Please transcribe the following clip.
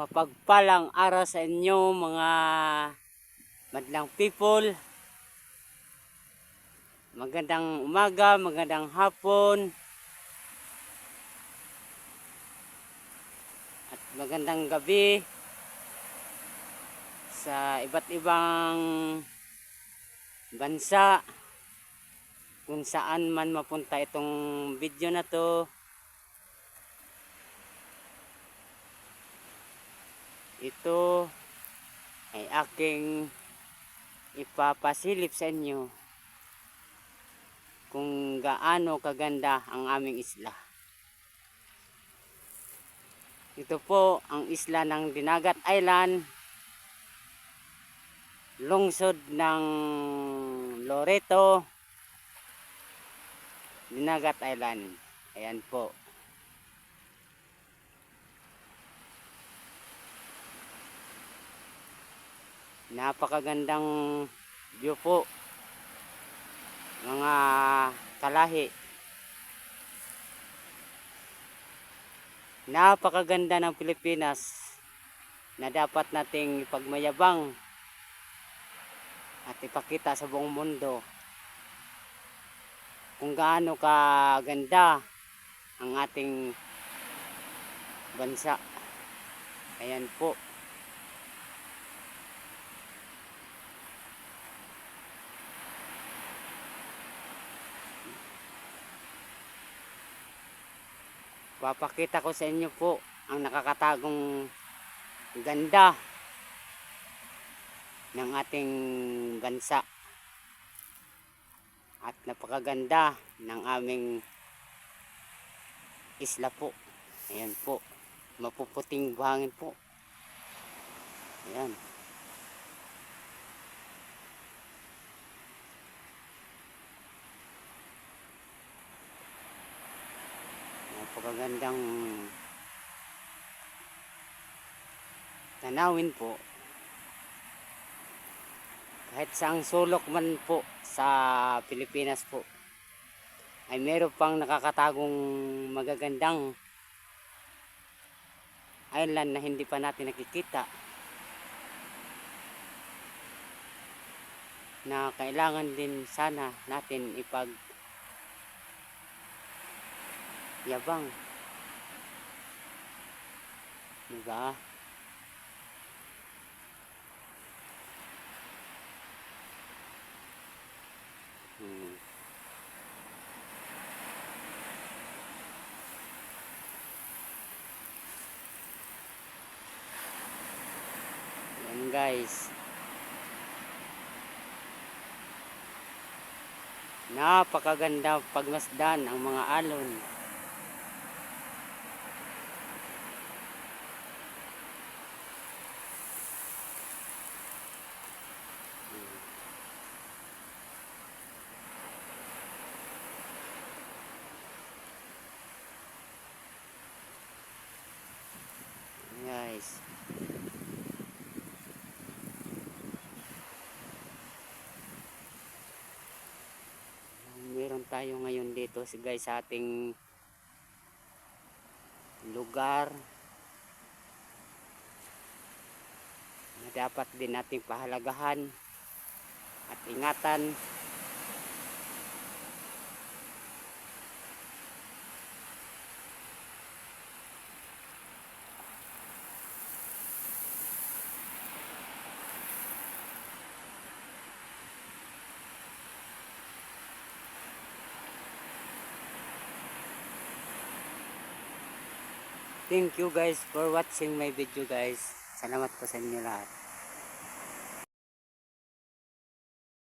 Mapagpalang araw sa inyo mga madlang people. Magandang umaga, magandang hapon. At magandang gabi sa iba't ibang bansa kung saan man mapunta itong video na to ito ay aking ipapasilip sa inyo kung gaano kaganda ang aming isla. Ito po ang isla ng Dinagat Island, lungsod ng Loreto, Dinagat Island. Ayan po. Napakagandang view po. Mga kalahi. Napakaganda ng Pilipinas na dapat nating ipagmayabang at ipakita sa buong mundo kung gaano kaganda ang ating bansa. Ayan po. Papakita ko sa inyo po ang nakakatagong ganda ng ating bansa. At napakaganda ng aming isla po. Ayan po. Mapuputing buhangin po. Ayan napakagandang tanawin po. Kahit saang sulok man po sa Pilipinas po ay meron pang nakakatagong magagandang island na hindi pa natin nakikita na kailangan din sana natin ipag yabang. Diba? Hmm. yan guys. Napakaganda pagmasdan ang mga alon guys meron tayo ngayon dito guys sa ating lugar na dapat din nating pahalagahan at ingatan Thank you guys for watching my video guys. Salamat po sa inyo lahat.